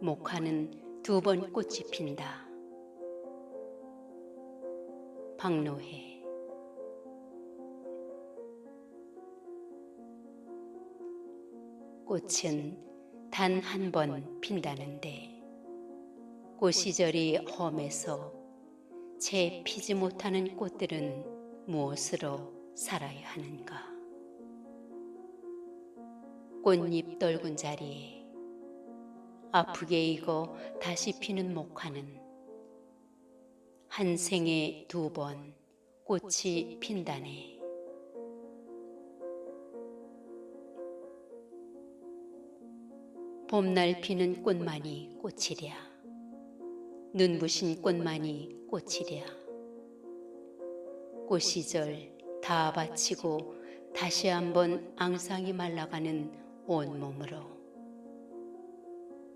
목화는 두 번 꽃이 핀다. 박노해 꽃은 단 한 번 핀다는데 꽃 시절이 험해서 채 피지 못하는 꽃들은 무엇으로 살아야 하는가? 꽃잎 떨군 자리에 아프게 익어 다시 피는 목화는 한 생에 두 번 꽃이 핀다네. 봄날 피는 꽃만이 꽃이랴. 눈부신 꽃만이 꽃이랴. 꽃 시절 다 바치고 다시 한번 앙상이 말라가는 온몸으로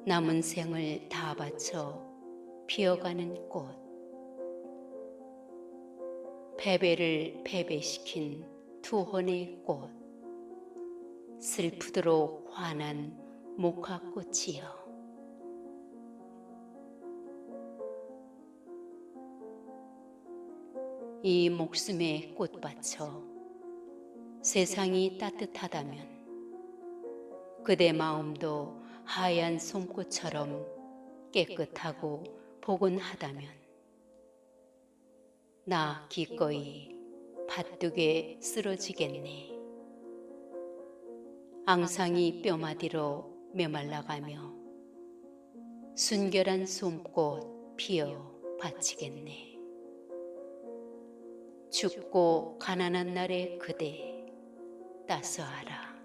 남은 생을 다 바쳐 피어가는 꽃. 패배를 패배시킨 투혼의 꽃. 슬프도록 환한 목화꽃이여. 이 목숨에 꽃 바쳐 세상이 따뜻하다면 그대 마음도 하얀 솜꽃처럼 깨끗하고 포근하다면 나 기꺼이 밭둑에 쓰러지겠네. 앙상이 뼈마디로 메말라가며 순결한 솜꽃 피어 바치겠네. 춥고 가난한 날의 그대 따스하라.